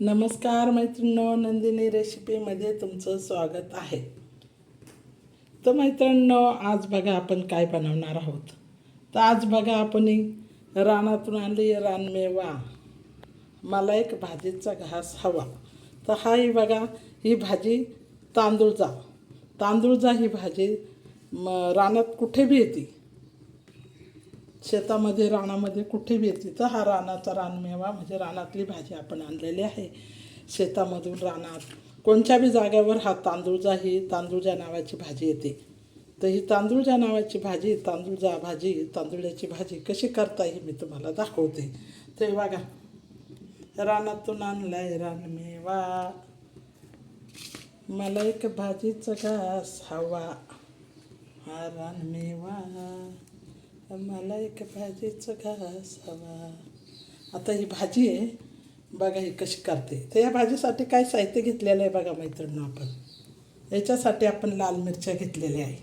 नमस्कार मैत्रिणो नंदिनी रेसिपीमध्ये तुमचं स्वागत आहे. तर मैत्रिणींनो आज बघा आपण काय बनवणार आहोत. तर आज बघा आपण रानातून आणली रानमेवा मला एक भाजीचा घास हवा. तर हा ही बघा ही भाजी तांदूळजा तांदूळजा ही भाजी म रानात कुठे बी येते. शेतामध्ये रानामध्ये कुठे भेटली तर हा रानाचा रानमेवा म्हणजे रानातली भाजी आपण आणलेली आहे. शेतामधून रानात कोणत्या बी जाग्यावर हा तांदूळजा ही तांदूळजा नावाची भाजी येते. तर ही तांदूळजा नावाची भाजी तांदूळजा भाजी तांदूळ्याची भाजी कशी करता ही मी तुम्हाला दाखवते. ते बघा रानातून आणलाय रानमेवा. मला एक भाजीचा घास हवा. हा रानमेवा. मला एक भाजीचं घास हवा. आता ही भाजी आहे बघा ही कशी करते. तर या भाजीसाठी काय साहित्य घेतलेलं आहे बघा मैत्रिणी आपण. याच्यासाठी आपण लाल मिरच्या घेतलेल्या आहे.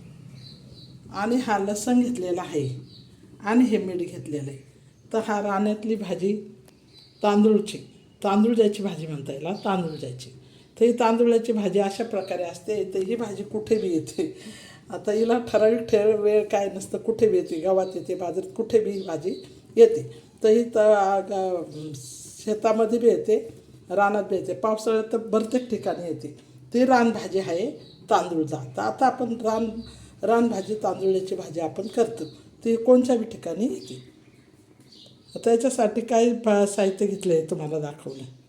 आणि हा लसण घेतलेला आहे. आणि हे मीठ घेतलेलं आहे. तर हा राण्यातली भाजी तांदूळची. तांदूळ ज्याची भाजी म्हणता येईल. तांदूळ ज्याची तर ही तांदूळाची भाजी अशा प्रकारे असते. तर ही भाजी कुठे बी येते. आता हिला ठराविक ठेव वेळ काय नसतं कुठे बी येते गावात येते बाजारात कुठे बी भाजी येते. तर ही ग- शेतामध्ये बी येते रानात बी येते. पावसाळ्यात तर प्रत्येक ठिकाणी येते. ती रानभाजी आहे तांदूळचा. तर आता आपण रान रानभाजी तांदूळाची भाजी आपण करतो. ती कोणत्या बी ठिकाणी येते? त्याच्यासाठी काही काय साहित्य घेतलं आहे तुम्हाला दाखवलं.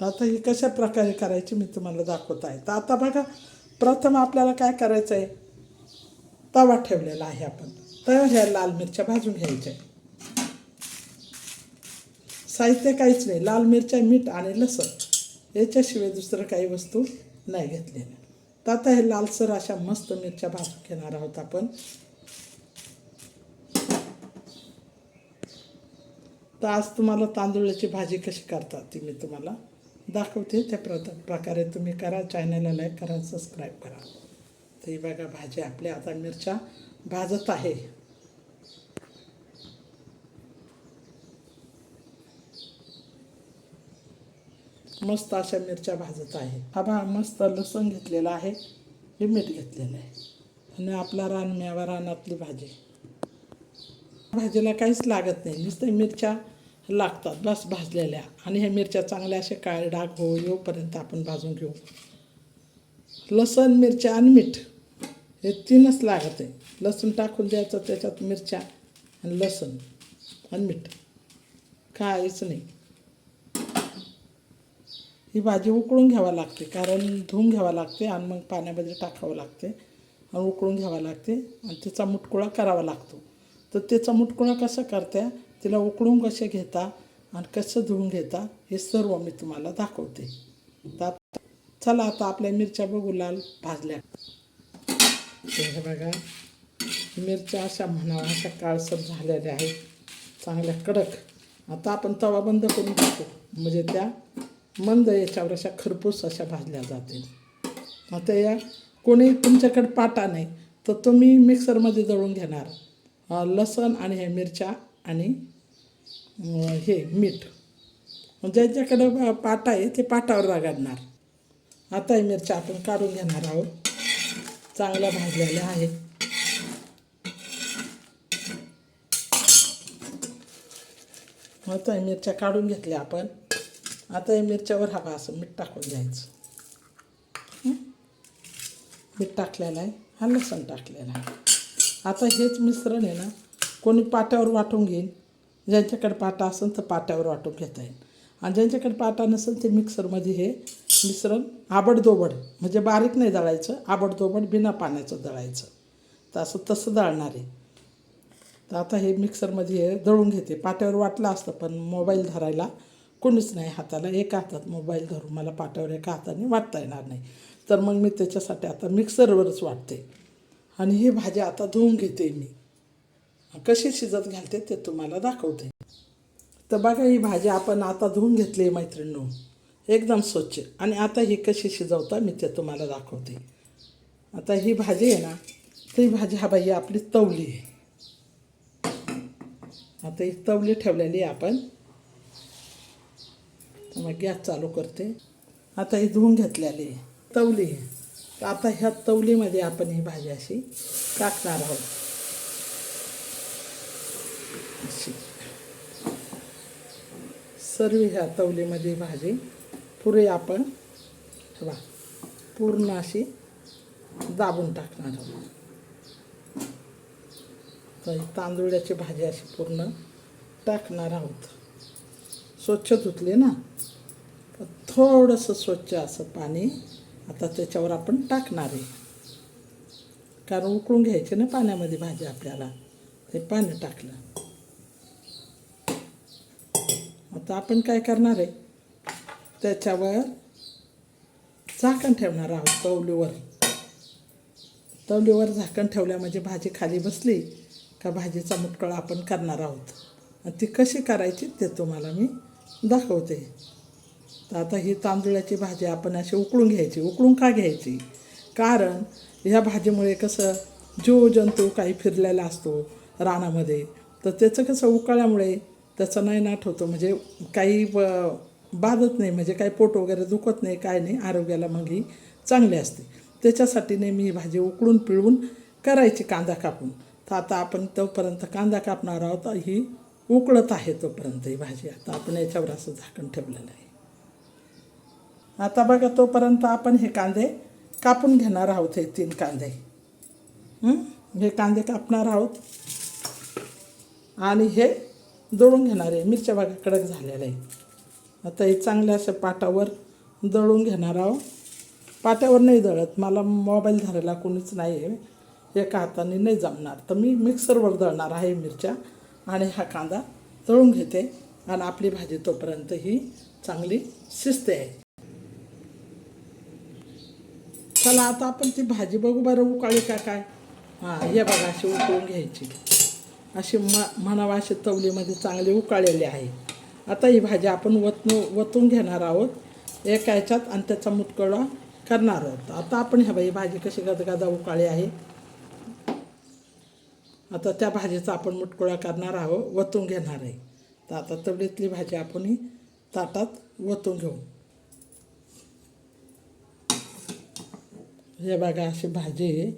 तर आता ही कशा प्रकारे करायची मी तुम्हाला दाखवत आहे. तर आता बघा प्रथम आपल्याला काय करायचं आहे तवा ठेवलेला आहे आपण. तर ह्या लाल मिरच्या भाजून घ्यायच्या. साहित्य काहीच नाही. लाल मिरच्या मीठ आणि लसण याच्याशिवाय दुसरं काही वस्तू नाही घेतलेल्या तर आता हे लालसर अशा मस्त मिरच्या भाजून घेणार आहोत आपण. तर आज तुम्हाला तांदूळाची भाजी कशी करतात ती मी तुम्हाला दाखवते त्या प्र प्रकारे तुम्ही करा चॅनलला लाईक करा सबस्क्राईब करा तर ही बघा भाजी आपल्या आता मिरच्या भाजत आहे मस्त अशा मिरच्या भाजत आहे हा बा मस्त लसूण घेतलेला आहे हे मीठ घेतलेलं आहे आणि आपला रान मेवा रानातली भाजी भाजीला काहीच लागत नाही नुसतं मिरच्या लागतात बस भाजलेल्या. आणि ह्या मिरच्या चांगल्या असे काळे डाग हो येऊपर्यंत आपण भाजून घेऊ. लसण मिरच्या आणि मीठ हे तीनच लागत आहे. लसूण टाकून द्यायचं त्याच्यात मिरच्या आणि लसूण आणि मीठ. काहीच नाही. ही भाजी उकळून घ्यावा लागते कारण धुवून घ्यावं लागते आणि मग पाण्यामध्ये टाकावं लागते. आणि उकळून घ्यावं लागते आणि त्याचा मुटकुळा करावा लागतो. तर त्याचा मुटकुळा कसं करत्या? तिला उकळून कसे घेता आणि कसं धुवून घेता हे सर्व मी तुम्हाला दाखवते. तर आता- चला आता आपल्या मिरच्या बघू लाल भाजल्या. हे बघा मिरच्या अशा म्हणावा अशा काळसर झालेल्या आहेत. चांगल्या कडक. आता आपण तवा बंद करून टाकू. म्हणजे त्या मंद याच्यावर अशा खरपूस अशा भाजल्या जातील. आता या कोणी तुमच्याकडे पाटा नाही तर तुम्ही मिक्सरमध्ये दळून घेणार. लसण आणि ह्या मिरच्या आणि हे मीठ. म्हणजे ज्यांच्याकडं पाटा आहे ते पाटावर रगडणार आता मिरच्या आपण काढून घेणार आहोत. चांगल्या भाजलेल्या आहेत. आता मिरच्या काढून घेतल्या आपण. आता मिरच्यावर हवा असं मीठ टाकून द्यायचं मीठ टाकलेलं आहे. हा लसण टाकलेला आहे. आता हेच मिश्रण आहे ना कोणी पाट्यावर वाटून घेईन. ज्यांच्याकडे पाटा असेल तर पाट्यावर वाटून घेता येईल. आणि ज्यांच्याकडे पाटा नसेल ते मिक्सरमध्ये हे मिश्रण आबडदोबड म्हणजे बारीक नाही दळायचं आबडदोबड बिना पाण्याचं दळायचं. तर असं तसं दळणार. आहे तर आता हे मिक्सरमध्ये हे दळून घेते. पाट्यावर वाटलं असतं पण मोबाईल धरायला कोणीच नाही हाताला. एका हातात मोबाईल धरून मला पाट्यावर एका हाताने वाटता येणार नाही. तर मग मी त्याच्यासाठी आता मिक्सरवरच वाटते. आणि ही भाजी आता धुवून घेते मी. कशी शिजत घालते ते तुम्हाला दाखवते. तर बघा ही भाजी आपण आता धुवून घेतली आहे मैत्रिणीनो. एकदम स्वच्छ. आणि आता ही कशी शिजवता मी ते तुम्हाला दाखवते. आता ही भाजी आहे ना ती भाजी हा बाई आपली तवली आहे. आता ही तवली ठेवलेली आहे आपण. मग गॅस चालू करते. आता ही धुवून घेतलेली आहे. तवली आहे. आता ह्या तवलीमध्ये आपण ही भाजी अशी टाकणार आहोत. सर्व ह्या तवलीमध्ये भाजी पुरे आपण हे बा पूर्ण अशी दाबून टाकणार आहोत. तर ही भाजी अशी पूर्ण टाकणार आहोत. स्वच्छ धुतली ना? तर थोडंसं स्वच्छ असं पाणी आता त्याच्यावर आपण टाकणार आहे. कारण उकळून घ्यायचे ना पाण्यामध्ये भाजी आपल्याला ते पाणी टाकलं. आता आपण काय करणार आहे? त्याच्यावर झाकण ठेवणार आहोत तवलीवर. तवलीवर झाकण ठेवल्या म्हणजे भाजी खाली बसली का भाजीचा मुटकळा आपण करणार आहोत. आणि ती कशी करायची ते तुम्हाला मी दाखवते. तर आता ही तांदुळाची भाजी आपण अशी उकळून घ्यायची. उकळून का घ्यायची? कारण ह्या भाजीमुळे कसं जीव जंतू काही फिरलेला असतो रानामध्ये. तर त्याचं कसं उकळल्यामुळे त्याचा नाही नाट होतो. म्हणजे काही बाधत नाही. म्हणजे काही पोट वगैरे दुखत नाही काय नाही. आरोग्याला मग ही चांगली असते. त्याच्यासाठी नेहमी ही भाजी उकळून पिळून करायची कांदा कापून. तर आता आपण तोपर्यंत कांदा कापणार आहोत. ही उकळत आहे तोपर्यंत ही भाजी. आता आपण याच्यावर असं झाकण ठेवलेलं आहे. आता बघा तोपर्यंत आपण हे कांदे कापून घेणार आहोत हे तीन कांदे. हे कांदे कापणार आहोत. आणि हे दळून घेणार आहे मिरच्या बागा कडक झालेल्या आहे आता हे चांगल्या अशा पाटावर दळून घेणार आहो. पाट्यावर नाही दळत मला मोबाईल धरायला कोणीच नाही आहे. एका हाताने नाही जमणार. तर मी मिक्सरवर दळणार आहे मिरच्या आणि हा कांदा दळून घेते आणि आपली भाजी तोपर्यंत ही चांगली शिजते आहे. चला आता आपण ती भाजी बघू बरं उकाळी का काय? हां हे बघा अशी उकळून घ्यायची. अशी म म्हणावा अशी तवलीमध्ये चांगली उकाळलेली आहे. आता ही भाजी आपण वतन वतून घेणार आहोत. एका ह्याच्यात आणि त्याचा मुटकळा करणार आहोत. आता आपण ह्या बाई भाजी कशी गदगदा उकाळी आहे. आता त्या भाजीचा आपण मुटकुळा करणार आहोत वतून घेणार आहे. तर आता तवलीतली भाजी आपण ही ताटात वतून घेऊ. हे बघा अशी भाजी आहे.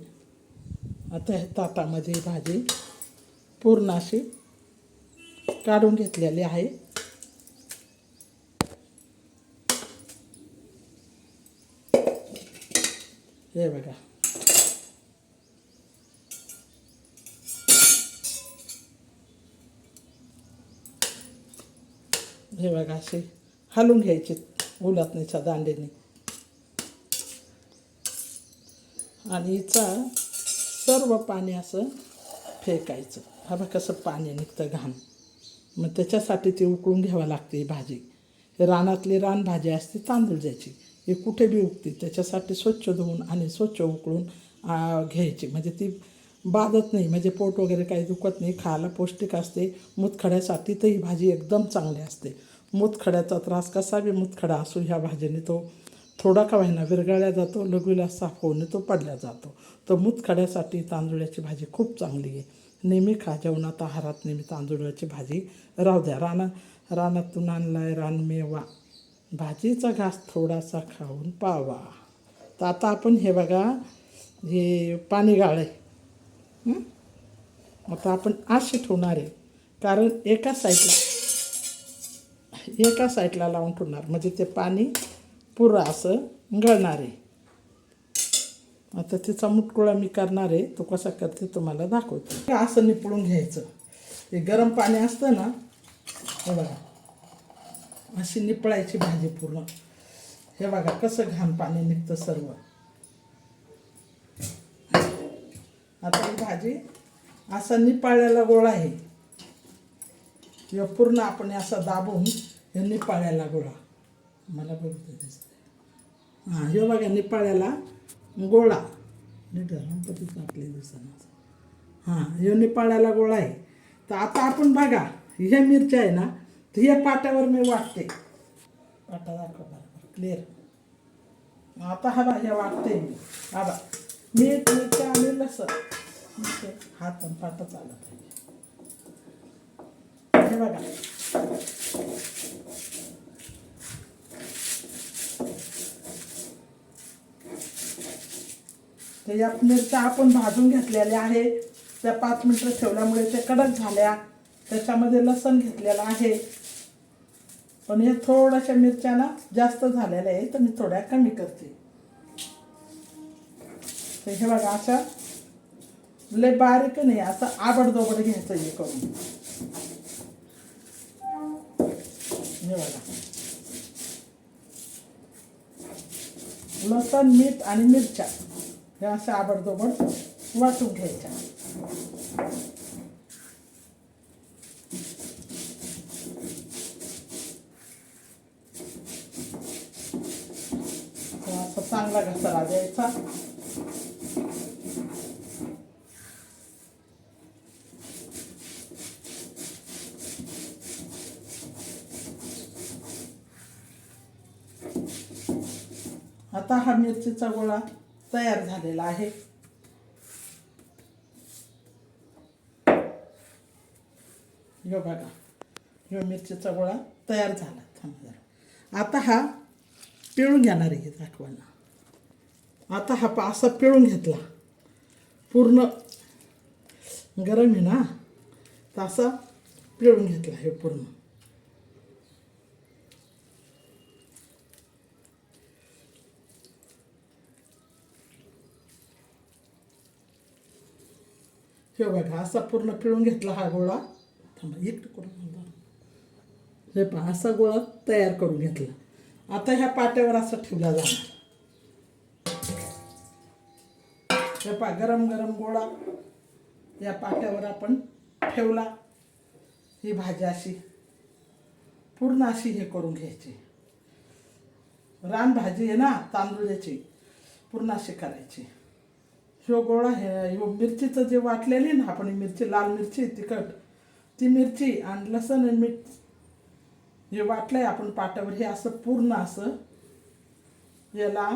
आता हे ताटामध्ये ही भाजी पूर्ण अशी काढून घेतलेली आहे. हे बघा. हे बघा असे हलून घ्यायचे उलटणीच्या दांडीने. आणि हिचा सर्व पाणी असं फेकायचं. हा बघ कसं पाणी निघतं घाण. मग त्याच्यासाठी ती उकळून घ्यावं लागते ही भाजी. रानातली रानातली रानभाजी असते तांदूळ द्यायची ही कुठे बी उगते त्याच्यासाठी स्वच्छ धुवून आणि स्वच्छ उकळून घ्यायची. म्हणजे ती बाधत नाही म्हणजे पोट वगैरे काही दुखत नाही खायला पौष्टिक असते. मुतखड्यासाठी तर ही भाजी एकदम चांगली असते. मुतखड्याचा त्रास कसा बी मुतखडा असो ह्या भाजीने तो थोडा का व्हायना विरघळला जातो लघवीला साफ होऊन तो पडल्या जातो. तर मुतखड्यासाठी तांदुळ्याची भाजी खूप चांगली आहे. नेहमी खा जेवणात आहारात नेहमी तांदूळाची भाजी. राहू द्या राना रानातून आणलाय रानमेवा भाजीचा घास थोडासा खाऊन पावा. तर आता आपण हे बघा हे पाणी गाळ आहे आता आपण आशे ठेवणार आहे. कारण एका साईडला एका साईडला लावून ठेवणार. म्हणजे ते पाणी पुरं असं गळणार आहे. आता तिचा मुटकुळा मी करणार आहे. तो कसा करते तुम्हाला दाखवते. असं निपळून घ्यायचं. हे गरम पाणी असतं ना हे बघा. अशी निपळायची भाजी पूर्ण. हे बघा कसं घाण पाणी निघतं सर्व. आता ही भाजी असा निपाळ्याला गोळा आहे. किंवा पूर्ण आपण असा दाबून हे निपाळ्याला गोळा. मला बघतो दिसतं हां हे बघा निपाळ्याला गोळा. नीट गणपतीच आपले दिसणार हां हे निपाळ्याला गोळा आहे. तर आता आपण बघा ह्या मिरच्या आहे ना तर ह्या पाट्यावर मी वाटते. पाटा दाखव बरोबर क्लिअर आता हा भाज्या वाटते मी. हा बा मीठ आणि लसण. हात पाटा चालत आहे. हे बघा. तर या मिरच्या आपण भाजून घेतलेल्या आहे त्या पाच मिनटं ठेवल्यामुळे ते कडक झाल्या. त्याच्यामध्ये लसण घेतलेलं आहे. पण हे थोड्याशा मिरच्या ना जास्त झालेल्या आहे तर मी थोड्या कमी करते. तर हे बघा अशा लय बारीक नाही असं आबडदोबड घ्यायचं हे करून. हे बघा. लसण मीठ आणि मिरच्या. हे असं आबडतोबड वाटून घ्यायचा असा चांगला घसारा द्यायचा. आता हा मिरचीचा गोळा तयार झालेला आहे. यो बघा यो मिरचीचा गोळा तयार झाला. थांबा जरा. आता हा पिळून घेणार आहे दाखवायला. आता हा पा असा पिळून घेतला. पूर्ण गरम आहे ना? तर असा पिळून घेतला हे पूर्ण. हे बघा असा पूर्ण पिळून घेतला हा गोळा. थांबा एक करून हे पहा असा गोळा तयार करून घेतला. आता ह्या पाट्यावर असं ठेवला जाणार. हे पहा गरम गरम गोळा या पाट्यावर आपण ठेवला. ही भाजी अशी पूर्ण अशी हे करून घ्यायची. रान भाजी आहे ना तांदूळाची पूर्ण अशी करायची. ह्यो गोळा हे मिरचीचं जे वाटलेली ना आपण मिरची लाल मिरची तिखट ती मिरची आणि लसण आणि मीठ हे वाटलंय आपण पाटावर हे असं पूर्ण असं याला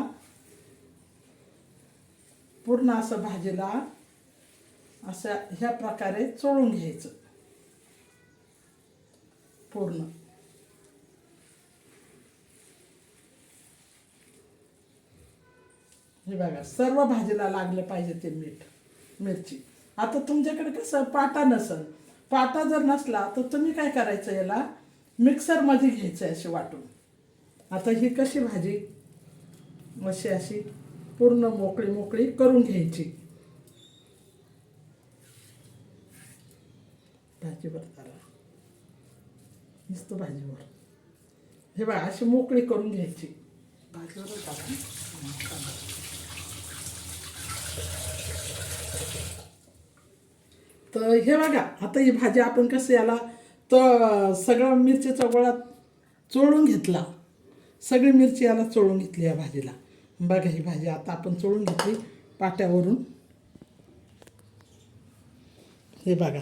पूर्ण असं भाजीला असं ह्या प्रकारे चोळून घ्यायचं. पूर्ण. हे बघा सर्व भाजीला लागलं पाहिजे ते मीठ मिरची. आता तुमच्याकडे कसं पाटा नसल. पाटा जर नसला तर तुम्ही काय करायचं याला? मिक्सरमध्ये घ्यायचं अशी वाटून. आता ही कशी भाजी? अशी अशी पूर्ण मोकळी मोकळी करून घ्यायची. भाजीवर जरा. नुसतं भाजीवर. हे बघा अशी मोकळी करून घ्यायची. भाजीवर टाका तर हे बघा आता ही भाजी आपण कसं याला तर सगळं मिरचीचा गोळा चोळून घेतला. सगळी मिरची याला चोळून घेतली या भाजीला. बघा ही भाजी आता आपण चोळून घेतली पाट्यावरून. हे बघा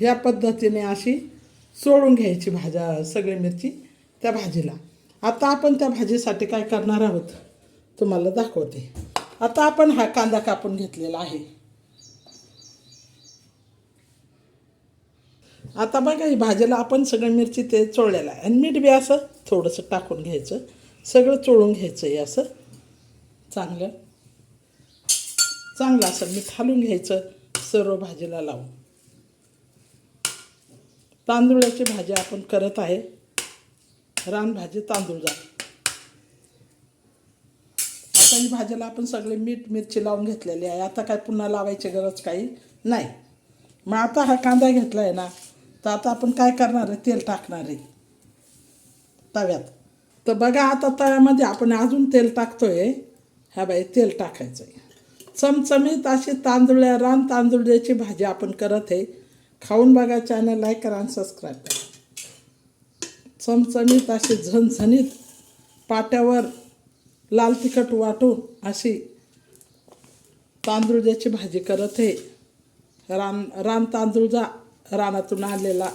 ह्या पद्धतीने अशी चोळून घ्यायची भाज्या सगळी मिरची त्या भाजीला. आता आपण त्या भाजीसाठी काय करणार आहोत? तुम्हाला दाखवते. आता आपण हा कांदा कापून घेतलेला आहे. आता बघा ही भाजीला आपण सगळं मिरची ते चोळलेलं आहे. आणि मीठ बी असं थोडंसं टाकून घ्यायचं. सगळं चोळून घ्यायचं आहे असं. चांगलं. चांगलं असं मीठ घालून घ्यायचं सर्व भाजीला लावून. तांदूळाची भाजी आपण करत आहे. रानभाजी तांदूळ जात आता ही भाजीला आपण सगळे मीठ मिरची लावून घेतलेली आहे. आता काय पुन्हा लावायची गरज काही नाही. मग आता हा कांदा घेतला आहे ना तर आता आपण काय करणार आहे? तेल टाकणार आहे. तव्यात. तर बघा आता तव्यामध्ये आपण अजून तेल टाकतो आहे ह्या बाई तेल टाकायचं आहे चमचमीत अशी तांदूळ रान तांदुळ्याची भाजी आपण करत आहे. खाऊन बघा चॅनल लाईक करा आणि सबस्क्राईब करा. चमचमीत अशी झणझणीत पाट्यावर लाल तिखट वाटून अशी तांदूळाची भाजी करत आहे. रान रान तांदूळ जा रानातून आणलेला.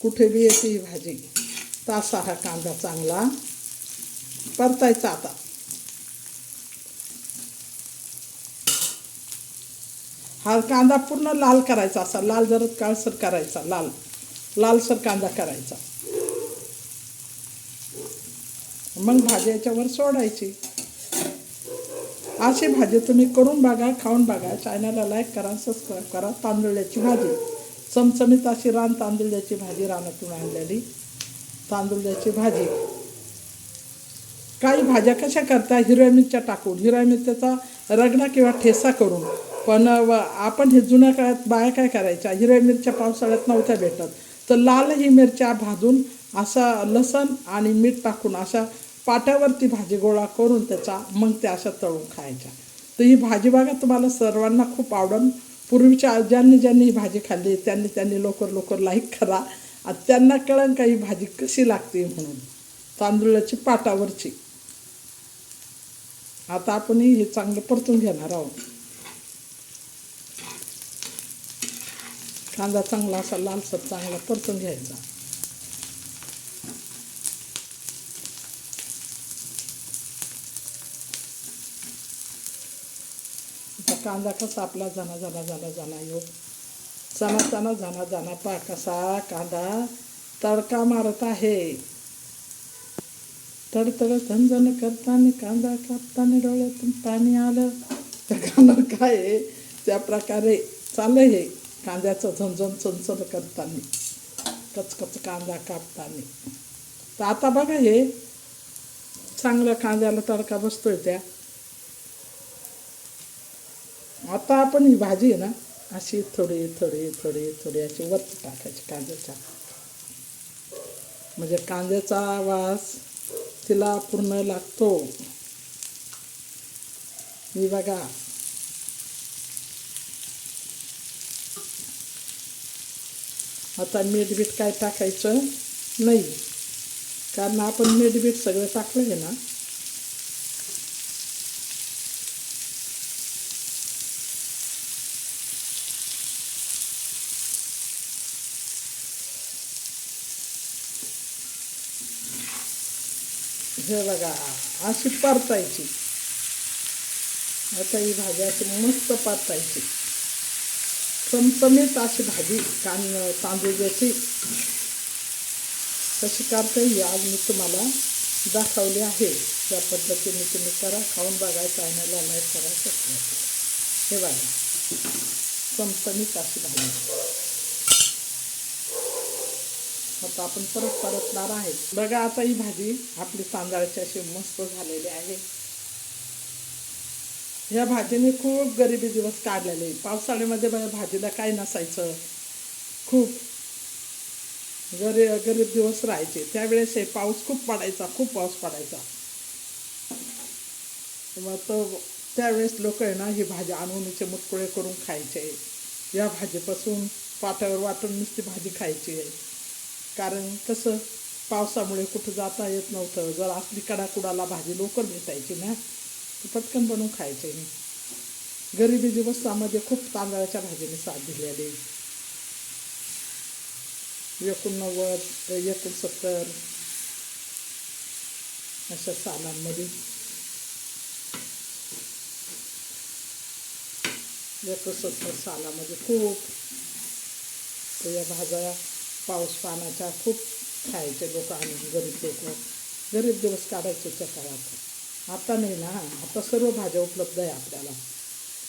कुठे बी येते ही भाजी. तासा हा कांदा चांगला परतायचा आता. हा कांदा पूर्ण लाल करायचा असा. लाल जरत काळसर करायचा. लाल. लालसर कांदा करायचा. मग भाजी याच्यावर सोडायची. अशी भाजी तुम्ही करून बघा खाऊन बघा. चॅनलला लाईक करा सबस्क्राईब करा. तांदुळ्याची भाजी. चमचमीत अशी रान तांदुळ्याची भाजी रानातून आणलेली. तांदुळ्याची भाजी. काही भाज्या कशा करता? हिरव्या मिरच्या टाकून. हिरव्या मिरच्याचा रगडा किंवा ठेसा करून. पण व आपण हे जुन्या काळात बाया काय करायच्या? हिरव्या मिरच्या पावसाळ्यात नव्हत्या भेटत. तर लाल ही मिरच्या भाजून असा लसण आणि मीठ टाकून अशा पाट्यावरती भाजी गोळा करून त्याचा मग त्या अशा तळून खायच्या. तर ही भाजी बघा तुम्हाला सर्वांना खूप आवडून. पूर्वीच्या ज्यांनी ज्यांनी ही भाजी खाल्ली त्यांनी त्यांनी लवकर लवकर लाईक करा. आणि त्यांना कळन का ही भाजी कशी लागते म्हणून. तांदूळाची पाटावरची. आता आपण हे चांगलं परतून घेणार आहोत. कांदा चांगला असा लालसर चांगला परतून घ्यायचा. कांदा कसा आपला जाना जाना जाना जाना येऊ जाना जाना जाना जाना पा कसा कांदा तडका मारत आहे. तडतड झणझण करताना कांदा कापताना डोळ्यातून पाणी आलं. त्या कांदा काय त्या प्रकारे चाललं हे कांद्याचं झणझण चणचण करताना. कचकच कांदा कापताना. तर आता बघा हे चांगलं कांद्याला तडका बसतोय त्या. आता आपण ही भाजी आहे ना अशी थोडी थोडी थोडी थोडी अशी वरती टाकायची कांद्याच्या. म्हणजे कांद्याचा वास तिला पूर्ण लागतो. मी बघा. आता मीठ बीठ काय टाकायचं? नाही. कारण आपण मीठ बीठ सगळं टाकलं आहे ना हे बघा अशी परतायची. आता ही भाजी अशी मस्त परतायची. चमचमीत अशी भाजी कान तांदूळ जशी कशी करता. येईल आज मी तुम्हाला दाखवली आहे. त्या पद्धतीने तुम्ही करा खाऊन बघायचं चॅनलला लाईक करायचं हे बघा चमचमीत अशी भाजी. आता आपण परत परतणार आहे. बघा आता ही भाजी आपली तांदळाची अशी मस्त झालेली आहे. या भाजीने खूप गरिबी दिवस काढलेले. पावसाळ्यामध्ये भाजीला काय नसायचं. खूप गरी गरीब दिवस राहायचे. त्यावेळेस हे पाऊस खूप पडायचा खूप पाऊस पडायचा. मग तो त्यावेळेस लोक आहे ना ही भाजी आणून मुतकुळे मुटकुळे करून खायचे. या भाजीपासून पाट्यावर वाटून नुसती भाजी खायची. आहे कारण कसं पावसामुळे कुठं जाता येत नव्हतं. जर असली कडाकुडाला भाजी लवकर भेटायची ना तर पटकन बनवून खायचे मी. गरिबी दिवसामध्ये खूप तांदळाच्या भाजीने साथ दिलेली. एकोणनव्वद एकोणसत्तर अशा सालांमध्ये. एकोणसत्तर सालामध्ये खूप तर या भाज्या पाऊस पाण्याच्या खूप खायचे लोक आणि गरीब लोक. गरीब दिवस काढायचे त्या काळात. आता नाही ना आता सर्व भाज्या उपलब्ध आहे आपल्याला.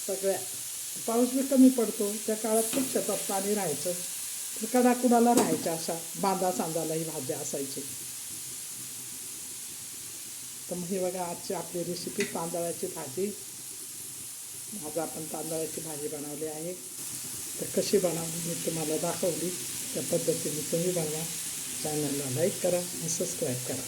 सगळ्या. पाऊस बी कमी पडतो त्या काळात खूप शेतात पाणी राहायचं. तर कडाकुडाला राहायच्या अशा बांधा चांदाला ही भाज्या असायची. तर मग हे बघा आजची आपली रेसिपी तांदळाची भाजी. आज आपण तांदळाची भाजी बनवली आहे. तर कशी बनवली मी तुम्हाला दाखवली. त्या पद्धतीने तुम्ही बनवा चॅनलला लाईक करा आणि सबस्क्राईब करा.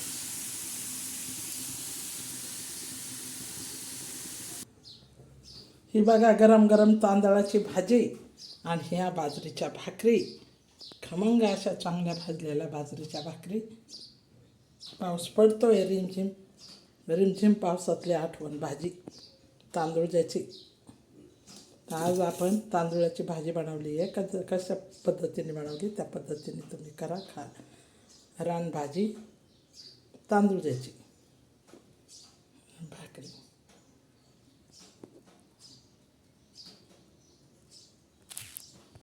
ही बघा गरम गरम तांदळाची भाजी आणि ह्या बाजरीच्या भाकरी. खमंग अशा चांगल्या भाजलेल्या बाजरीच्या भाकरी. पाऊस पडतोय रिमझिम रिमझिम पावसातली आठवण भाजी तांदूळ ज्याची. आज आपण तांदूळाची भाजी बनवली आहे. कस कशा पद्धतीने बनवली त्या पद्धतीने तुम्ही करा. खा. रानभाजी द्यायची.